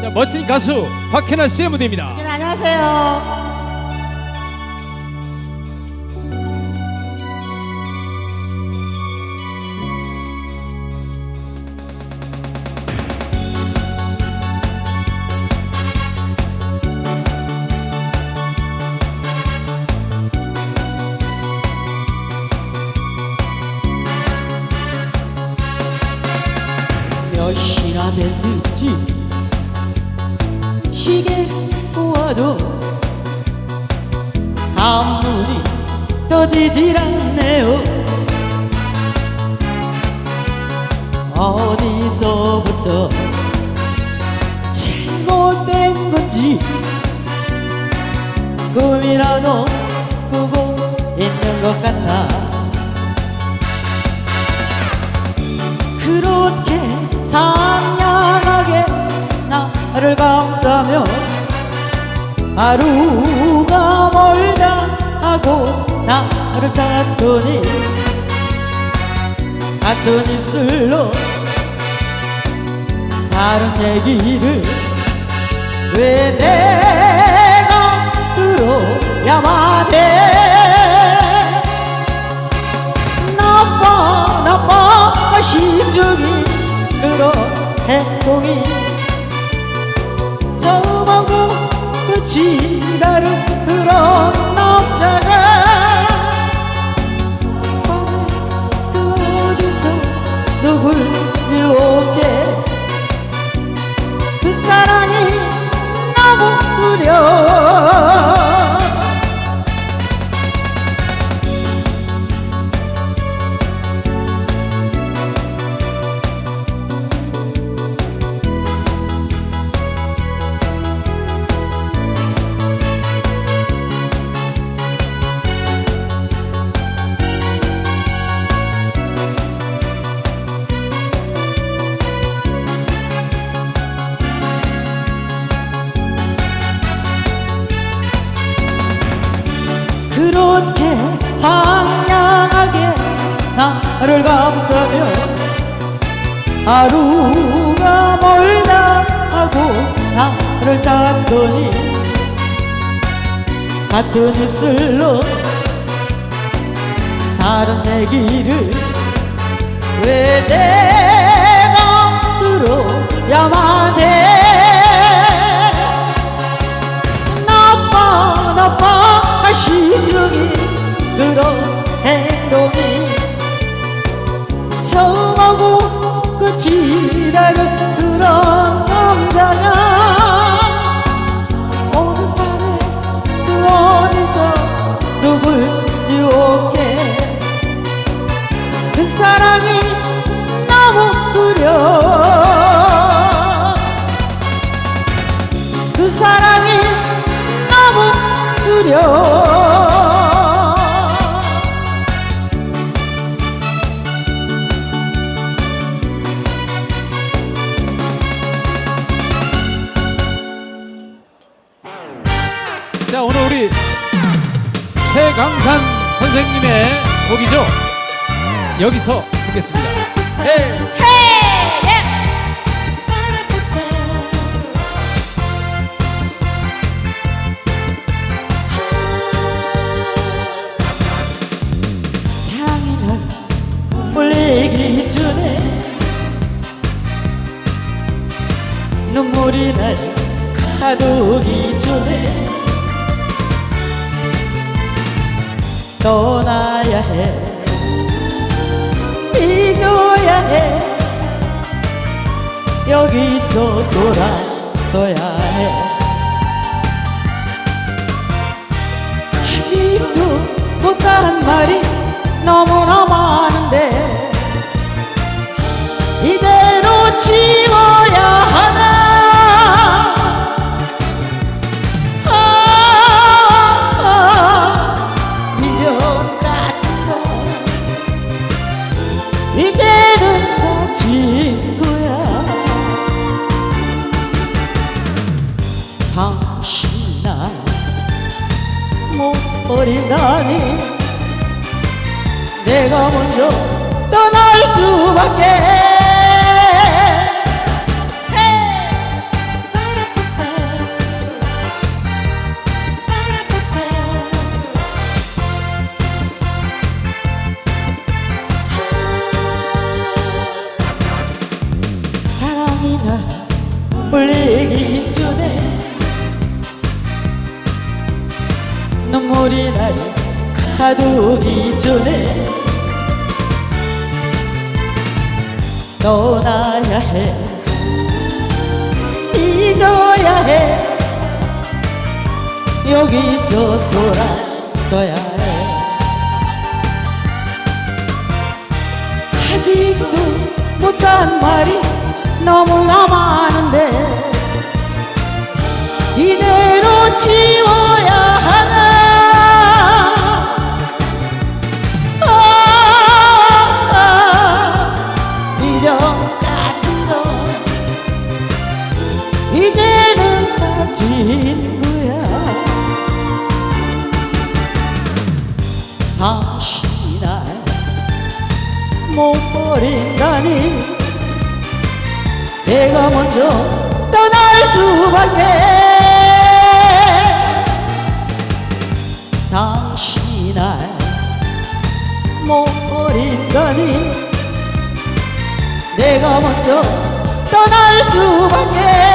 자, 멋진 가수 박해나 씨의 무대입니다. 네, 안녕하세요. 몇 시나 됐는지 시계 보아도 한눈이 떠지질 않네요. 어디서부터 잘못된 건지 꿈이라도 꾸고 있는 것 같아 나를 감싸며 하루가 멀다 하고 나를 찾더니 같은 입술로 다른 얘기를 왜 내가 들어야만 해? 나빠 나빠 시적인 그런 행동이 하루가 멀다 하고 나를 잡더니 같은 입술로 다른 얘기를 왜 내가 들어야만 해 자, 오늘 우리 최강산 선생님의 곡이죠. 여기서 듣겠습니다. 헤이! 눈물이 날 가두기 전에 떠나야 해. 잊어야 해. 여기서 돌아서야 해. 아직도 못한 말이 너무나 많은데 이대로 지 당신 날못 버린다니 내가 먼저 떠날 수밖에. 불리기 전에 눈물이 날 가두기 전에 떠나야 해. 잊어야 해. 여기서 돌아서야 해. 아직도 못한 말이 너무나 많은데 이대로 지워야 친구야. 당신이 날못 버린다니. 내가 먼저 떠날 수밖에. 당신이 날못 버린다니. 내가 먼저 떠날 수밖에.